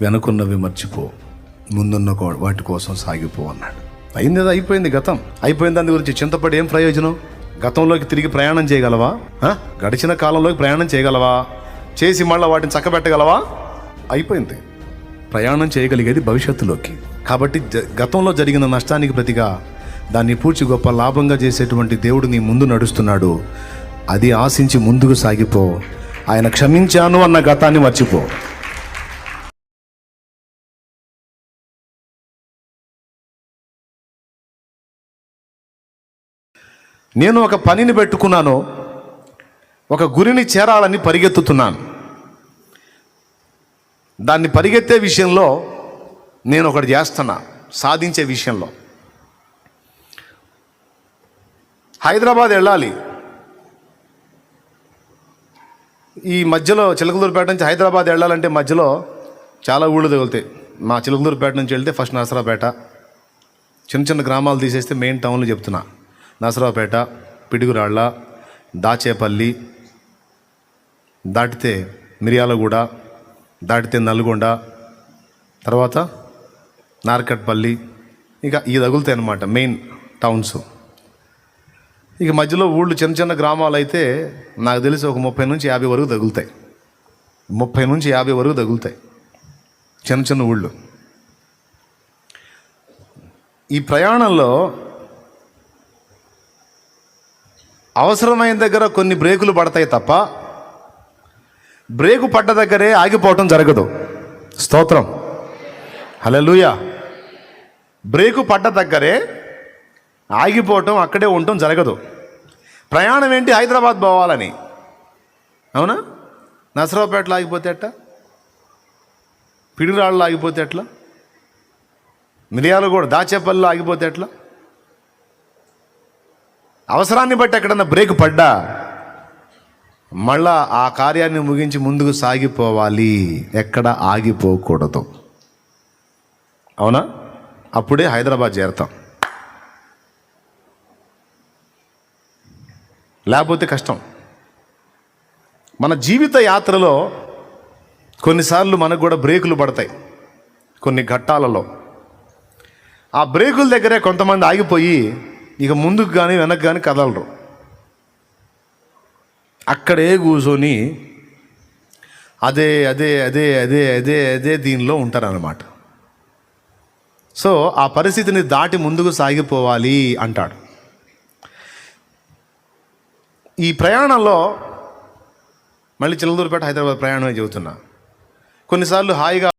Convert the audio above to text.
వెనుకున్నవి మర్చిపో. ముందున్న కో- వాటి కోసం సాగిపో అన్నాడు. అయింది అది అయిపోయింది గతం. అయిపోయింది దాని గురించి చింతపడి ఏం ప్రయోజనం? గతంలోకి తిరిగి ప్రయాణం చేయగలవా? గడిచిన కాలంలోకి ప్రయాణం చేయగలవా? చేసి మళ్ళీ వాటిని చక్కబెట్టగలవా? అయిపోయింది. ప్రయాణం చేయగలిగేది భవిష్యత్తులోకి. కాబట్టి జ- గతంలో జరిగిన నష్టానికి ప్రతిగా దాన్ని పూర్చి గొప్ప లాభంగా చేసేటువంటి దేవుడు నీ ముందు నడుస్తున్నాడు. అది ఆశించి ముందుకు సాగిపో. ఆయన క్షమించాను అన్న గతాన్ని మర్చిపో. నేను ఒక పనిని పెట్టుకున్నాను. ఒక గురిని చేరాలని పరిగెత్తుతున్నాను. దాన్ని పరిగెత్తే విషయంలో నేను ఒకటి చేస్తున్నా సాధించే విషయంలో. హైదరాబాద్ వెళ్ళాలి. ఈ మధ్యలో చిలకలూరుపేట నుంచి హైదరాబాద్ వెళ్ళాలంటే మధ్యలో చాలా ఊళ్ళు తగులుతాయి. మా చిలకలూరుపేట నుంచి వెళ్తే ఫస్ట్ నరసరాపేట చిన్న చిన్న గ్రామాలు తీసేస్తే మెయిన్ టౌన్లు చెప్తున్నా. నసరావుపేట పిడుగురాళ్ళ దాచేపల్లి దాటితే మిర్యాలగూడ దాటితే నల్గొండ తర్వాత నార్కట్పల్లి ఇక ఇవి తగులుతాయి అన్నమాట మెయిన్ టౌన్స్. ఇక మధ్యలో ఊళ్ళు చిన్న చిన్న గ్రామాలు అయితే నాకు తెలిసి ఒక ముప్పై నుంచి యాభై వరకు తగులుతాయి. ముప్పై నుంచి యాభై వరకు తగులుతాయి. చిన్న చిన్న ఊళ్ళు. ఈ ప్రయాణంలో అవసరమైన దగ్గర కొన్ని బ్రేకులు పడతాయి తప్ప బ్రేకు పడ్డ దగ్గరే ఆగిపోవటం జరగదు. స్తోత్రం. హల్లెలూయా. బ్రేకు పడ్డ దగ్గరే ఆగిపోవటం అక్కడే ఉండటం జరగదు. ప్రయాణం ఏంటి? హైదరాబాద్ పోవాలని. అవునా? నసరావుపేటలో ఆగిపోతే ఎట్ట పిడిరాళ్ళు ఆగిపోతే ఎట్లా? మిరియాలు కూడా దాచేపల్లిలో ఆగిపోతే ఎట్లా? అవసరాన్ని బట్టి ఎక్కడన్నా బ్రేక్ పడ్డా మళ్ళా ఆ కార్యాన్ని ముగించి ముందుకు సాగిపోవాలి. ఎక్కడ ఆగిపోకూడదు. అవునా? అప్పుడే హైదరాబాద్ చేరతాం. లేకపోతే కష్టం. మన జీవిత యాత్రలో కొన్నిసార్లు మనకు కూడా బ్రేకులు పడతాయి. కొన్ని ఘట్టాలలో. ఆ బ్రేకుల దగ్గరే కొంతమంది ఆగిపోయి ఇక ముందుకు కానీ వెనక్కి కానీ కదలరు. అక్కడే కూర్చొని అదే అదే అదే అదే అదే అదే దీనిలో ఉంటారన్నమాట. సో ఆ పరిస్థితిని దాటి ముందుకు సాగిపోవాలి అంటాడు. ఈ ప్రయాణంలో మళ్ళీ చిల్లదూరుపేట హైదరాబాద్ ప్రయాణమే చెబుతున్నా. కొన్నిసార్లు హాయిగా